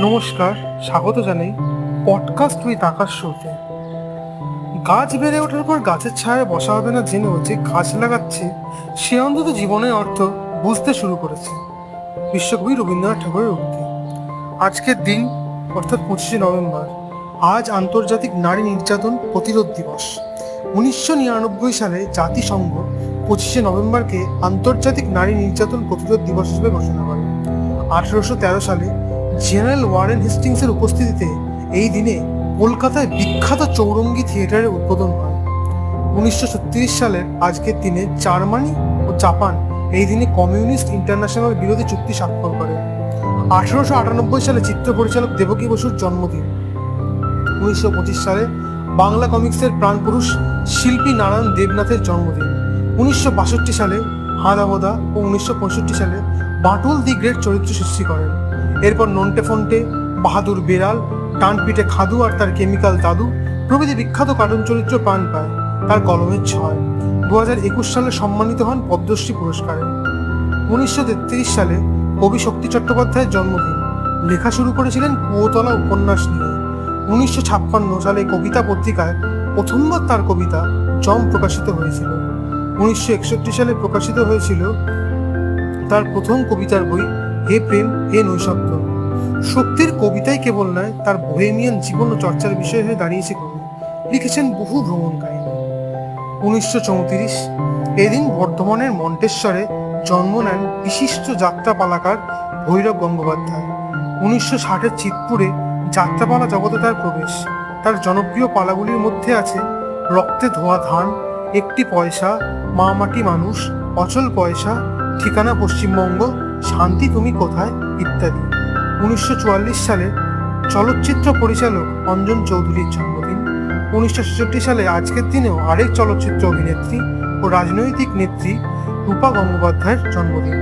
নমস্কার, স্বাগত জানাই পডকাস্ট উইথ আকাশ শোতে। গাছ বেড়ে ওঠার পর গাছের ছায়ায় বসা হবে না জেনেও যে গাছ লাগাচ্ছে, সে অন্তত জীবনের অর্থ বুঝতে শুরু করেছে। বিশ্বকবি রবীন্দ্রনাথ ঠাকুরের উক্তি। আজকের দিন, অর্থাৎ পঁচিশে নভেম্বর, আজ আন্তর্জাতিক নারী নির্যাতন প্রতিরোধ দিবস। উনিশশো নিরানব্বই সালে জাতিসংঘ পঁচিশে নভেম্বরকে আন্তর্জাতিক নারী নির্যাতন প্রতিরোধ দিবস হিসেবে ঘোষণা করে। আঠারোশো তেরো সালে জেনারেল ওয়ারেন হেস্টিংসের উপস্থিতিতে এই দিনে কলকাতায় বিখ্যাত চৌরঙ্গি থিয়েটারের উদ্বোধন হয়। উনিশশো ছত্রিশ সালের আজকের দিনে জার্মানি ও জাপান এই দিনে কমিউনিস্ট ইন্টারন্যাশনাল বিরোধী চুক্তি স্বাক্ষর করে। আঠারোশো আটানব্বই সালে চিত্র পরিচালক দেবকী বসুর জন্মদিন। উনিশশো পঁচিশ সালে বাংলা কমিক্সের প্রাণপুরুষ শিল্পী নারায়ণ দেবনাথের জন্মদিন। উনিশশো বাষট্টি সালে হাদাবোদা ও উনিশশো পঁয়ষট্টি সালে বাটুল দি গ্রেট চরিত্র সৃষ্টি করেন। এরপর নন্টে ফন্টে বাহাদুর বেড়াল, টানপিটে খাদু আর তার কেমিক্যাল দাদু প্রভৃতি বিখ্যাত কার্টুন চরিত্র প্রাণ পায়। তার কলমের ছয়। দু একুশ সালে সম্মানিত হন পদ্মশ্রী পুরস্কারে। উনিশশো তেত্রিশ সালে কবি শক্তি চট্টোপাধ্যায়ের জন্মদিন। লেখা শুরু করেছিলেন কুয়োতলা উপন্যাস নিয়ে। উনিশশো ছাপ্পান্ন সালে কবিতা পত্রিকায় প্রথমবার তার কবিতা জম প্রকাশিত হয়েছিল। উনিশশো একষট্টি সালে প্রকাশিত হয়েছিল তার প্রথম কবিতার বই, হে প্রেম, হে নৈশব্দ। শক্তির কবিতাই কেবল নয়, তার বহেমিয়ান জীবন ও চর্চার বিষয় হয়ে দাঁড়িয়েছে কবি। লিখেছেন বহু ভ্রমণ কাহিনী। উনিশশো চৌত্রিশ, এদিন বর্ধমানের মন্টেশ্বরে জন্ম নেন বিশিষ্ট যাত্রা পালাকার ভৈরব গঙ্গোপাধ্যায়। উনিশশো ষাটের চিতপুরে যাত্রাপালা জগতে তার প্রবেশ। তার জনপ্রিয় পালাগুলির মধ্যে আছে রক্তে ধোয়া ধান একটি পয়সা মা মাটি মানুষ, অচল পয়সা, ঠিকানা পশ্চিমবঙ্গ, শান্তি তুমি কোথায়, ইত্যাদি। উনিশশো চুয়াল্লিশ সালে চলচ্চিত্র পরিচালক অঞ্জন চৌধুরীর জন্মদিন। উনিশশো ছেষট্টি সালে আজকের দিনেও আরেক চলচ্চিত্র অভিনেত্রী ও রাজনৈতিক নেত্রী রূপা গঙ্গোপাধ্যায়ের জন্মদিন।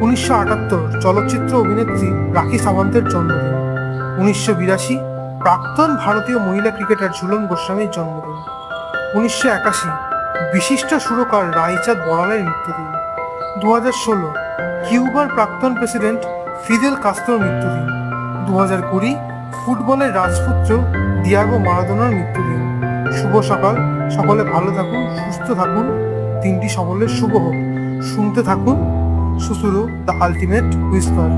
উনিশশো আটাত্তর চলচ্চিত্র অভিনেত্রী রাখি সাওয়ান্তের জন্মদিন। উনিশশো বিরাশি প্রাক্তন ভারতীয় মহিলা ক্রিকেটার ঝুলন গোস্বামীর জন্মদিন। উনিশশো একাশি বিশিষ্ট সুরকার রায়চাঁদ বড়ালের মৃত্যুদিন দু হাজার ষোলো কিউবার প্রাক্তন প্রেসিডেন্ট ফিদেল কাস্ত্রোর মৃত্যুদিন দু হাজার কুড়ি ফুটবলের রাজপুত্র দিয়াগো মারাদোনার মৃত্যুদিন শুভ সকাল, সকলে ভালো থাকুন, সুস্থ থাকুন। তিনটি সকলের শুভ হোক। শুনতে থাকুন সুসুরু দ্য আলটিমেট হুইস্পার।